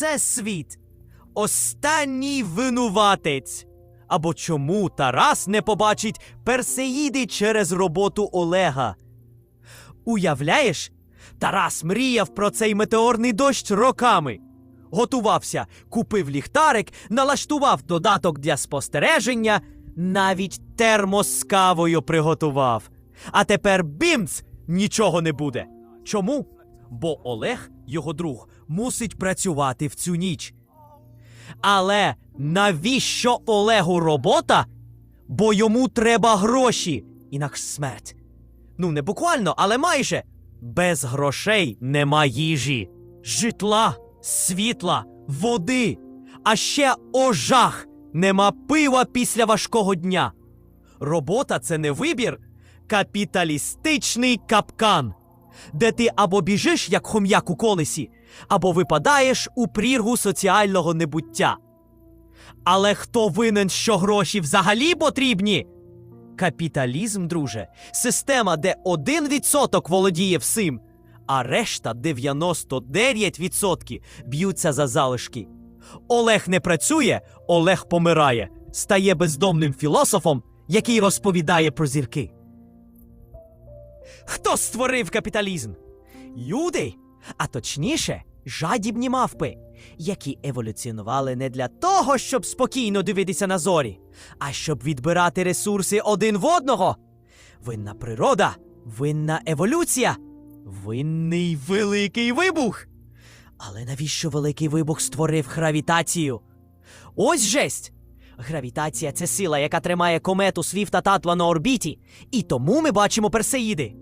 всесвіт останній винуватець. Або чому Тарас не побачить Персеїди через роботу Олега? Уявляєш, Тарас мріяв про цей метеорний дощ роками. Готувався, купив ліхтарик, налаштував додаток для спостереження, навіть термос з кавою приготував. А тепер бімц! Нічого не буде. Чому? Бо Олег, його друг, мусить працювати в цю ніч. Але навіщо Олегу робота? Бо йому треба гроші, інакше смерть. Ну, не буквально, але майже. Без грошей нема їжі, житла, світла, води, а ще ожах, нема пива після важкого дня. Робота це не вибір, капіталістичний капкан, де ти або біжиш, як хом'як у колесі, або випадаєш у прірву соціального небуття. Але хто винен, що гроші взагалі потрібні? Капіталізм, друже, система, де 1% володіє всім, а решта 99% б'ються за залишки. Олег не працює, Олег помирає, стає бездомним філософом, який розповідає про зірки. Хто створив капіталізм? Люди, а точніше, жадібні мавпи, які еволюціонували не для того, щоб спокійно дивитися на зорі, а щоб відбирати ресурси один в одного. Винна природа, винна еволюція, винний великий вибух. Але навіщо великий вибух створив гравітацію? Ось жесть! Гравітація це сила, яка тримає комету Свіфта Татва на орбіті, і тому ми бачимо персеїди.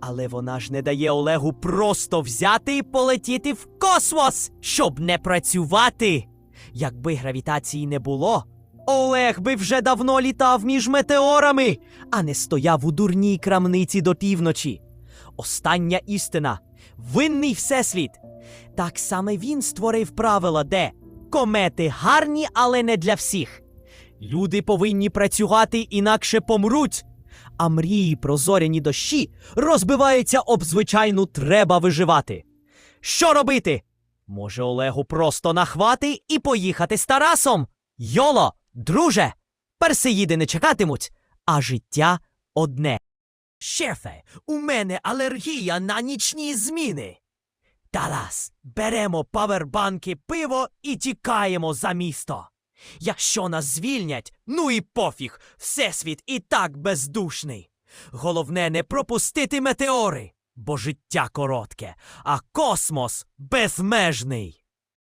Але вона ж не дає Олегу просто взяти і полетіти в космос, щоб не працювати. Якби гравітації не було, Олег би вже давно літав між метеорами, а не стояв у дурній крамниці до півночі. Остання істина винний всесвіт. Так саме він створив правила, де комети гарні, але не для всіх. Люди повинні працювати, інакше помруть. А мрії про зоряні дощі розбиваються об звичайну треба виживати. Що робити? Може, Олегу просто нахвати і поїхати з Тарасом? Йоло, друже, персеїди не чекатимуть, а життя одне. Шефе, у мене алергія на нічні зміни. Тарас, беремо павербанки пиво і тікаємо за місто. Якщо нас звільнять, ну і пофіг, всесвіт і так бездушний. Головне не пропустити метеори, бо життя коротке, а космос безмежний.